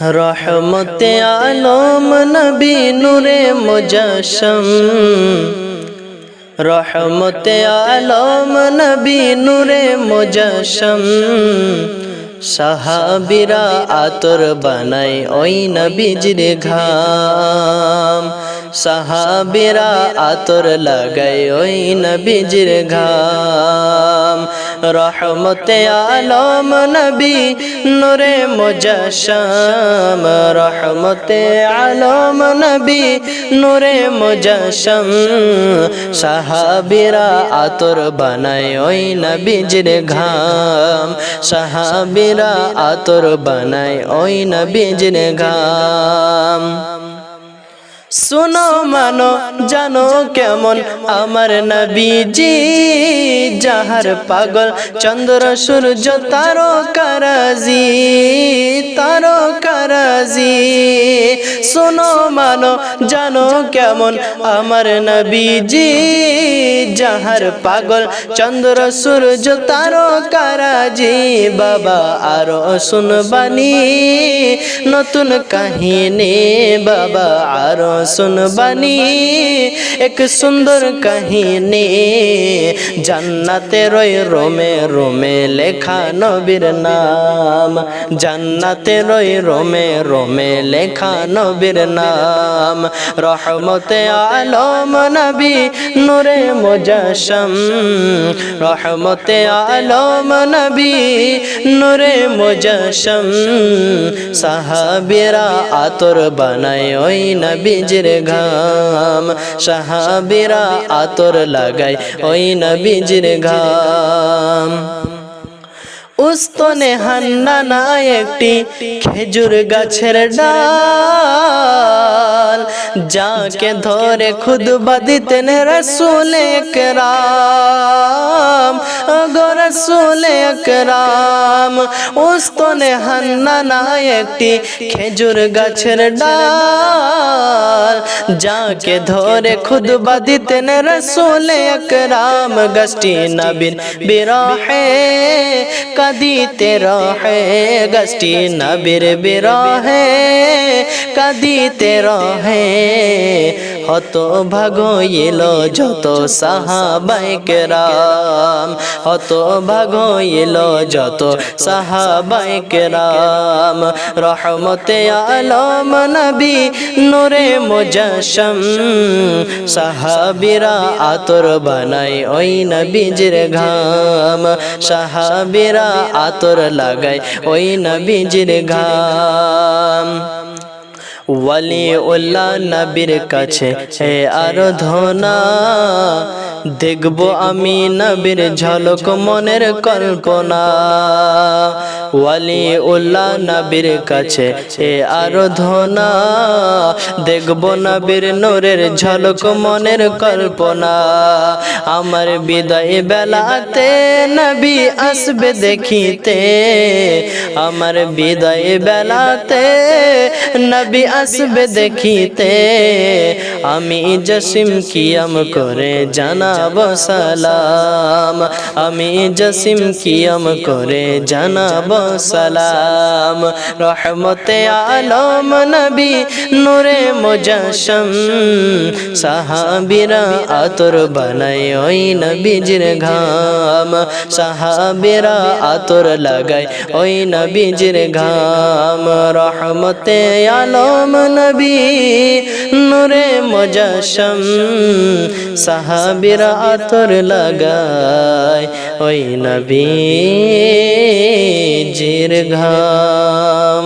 রহমতে আলম নবী নূরে মুজাসম। রহমতে আলম নবী নূরে মুজাসম। সাহাবিরা আতর বানাই ওই নবীজির ঘাম। সাহাবিরা আতর লাগাই ওই নবীজির ঘাম। রহমতে আলম নবী, নূরে মুজাসম রহমতে আলম নবী, নূরে মুজাসম সাহাবিরা আতর বানায় ওই নবীজির ঘাম। সাহাবিরা আতর বানায় ওই নবীজির ঘাম। শুনো মানো, জানো কেমন আমার নবীজি। যাহার পাগল চন্দ্র, সূর্য তারো কারাজি তারো কারাজি শুনো মানো, জানো কেমন আমার নবীজি। যাহার পাগল চন্দ্র, সূর্য তারো কারাজি বাবা, আরও শুনবানি, নতুন কাহিনী। বাবা, আরও শুনবানি এক সুন্দর কাহিনী জান্নাতে রই রোমে রোমে লেখা নবীর নাম জান্নাতে রই রোমে রোমে লেখা নবীর নাম রহমতে আলম নবী নূরে মুজাসম রহমতে আলম নবী নূরে মুজাসম সাহাবিরা আতর বানায় ওই নবীজির ঘাম সাহাবিরা আতর লাগায়, ওই নবীজির ঘাম। উস্তনে হান্নানা একটি খেজুর গাছের ডাল, যাকে ধরে খুদবা দিতেন রসুল একরাম। গো রসুল একরাম, উস্তনে হান্নানা একটি খেজুর গাছের ডাল যাকে ধরে খুদবা দিতেন রসুল একরাম গষ্টি নবীন বিরহে, কাদিতে রহে গষ্টি নবীর বিরহে, কাদিতে রহে। হত ভাগ এলো যত সাহাবাইকে রাম হত ভাগ এলো যত সাহাবাইকে রাম রহমতে আলম নবী, নূরে মুজাসম সাহাবিরা আতর বানাই ওই নবীজির ঘাম। সাহাবিরা আতর লাগাই ওই নবীজির ঘাম। ওয়ালি উল্লাহ নবীর কাছে, হে আরাধনা দেখব আমি নবীর ঝলক মনের কল্পনা। ওয়ালি উল্লাহ নবীর কাছে হে আরাধনা দেখব নবীর নূরের ঝলক মনের কল্পনা। আমার বিদায় বেলাতে নবী আসবে দেখিতে। আমার বিদায় বেলাতে নবী আসবে দেখিতে। আমি জসিম কিয়াম করে জানাব সালাম। আমি জসিম কিয়াম করে জানাব সালাম। রহমতে আলম নবী নূরে মুজাসম। সাহাবিরা আতর বানাই ওই নবীজির ঘাম। সাহাবিরা আতর লাগাই ওই নবীজির ঘাম। রহমতে আলম নবী নূরে মুজাসম। সাহাবিরা আতর লাগায় ওই নবী জির ঘাম।